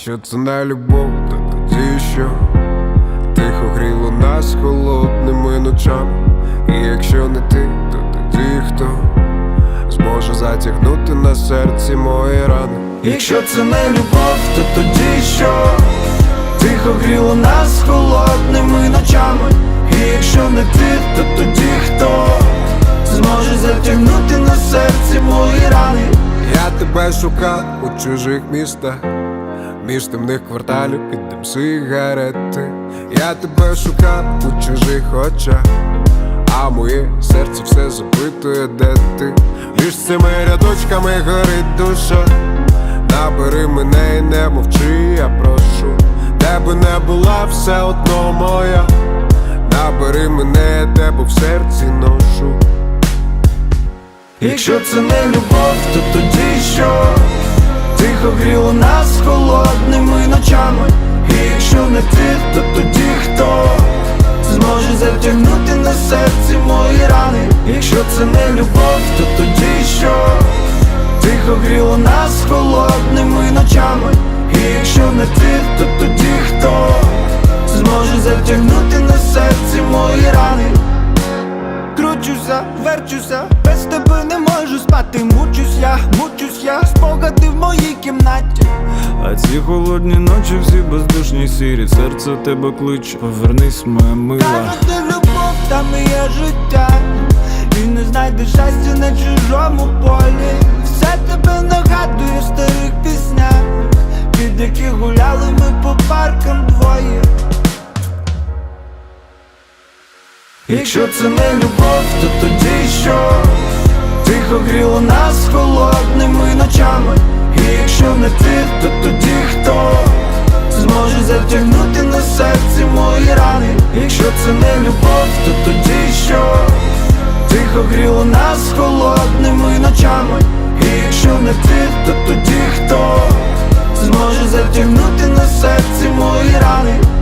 Якщо це не любов, то тоді що? Тихо гріло нас холодними ночами. І якщо не ти, то тоді хто зможе затягнути на серці мої рани. Якщо це не любов, то тоді що? Тихо гріло нас холодними ночами. І якщо не ти, то тоді хто зможе затягнути на серці мої рани? Я тебе шукав у чужих містах, між темних кварталів під дим сигарети. Я тебе шукав у чужих очах, а моє серце все запитує, де ти. Між цими рядочками горить душа. Набери мене і не мовчи, я прошу, де би не була все одно моя. Набери мене, я тебе в серці ношу. Якщо це не любов, то тоді що? Тихо гріло нас холодними ночами. І якщо не ти, то тоді хто зможе затягнути на серці мої рани? Якщо це не любов, то тоді що? Тихо гріло нас холодними ночами. І якщо не ти, то тоді хто Кручуся, верчуся, без тебе не можу спати. Мучусь я, мучусь я, спогади в моїй кімнаті. А ці холодні ночі всі бездушні сірі, серце тебе кличе, повернись, моя мила. Кажуть, де любов, там і є життя. І не знайдеш щастя на чужому полі. Все тебе нагадує в старих піснях, під які гуляли ми по паркам Якщо це не любов, то тоді що? Тихо гріло нас холодними ночами. І якщо не ти, то тоді хто зможе затягнути на серці мої рани. Якщо це не любов, то тоді що? Тихо гріло нас холодними ночами. І якщо не ти, то тоді хто зможе затягнути на серці мої рани.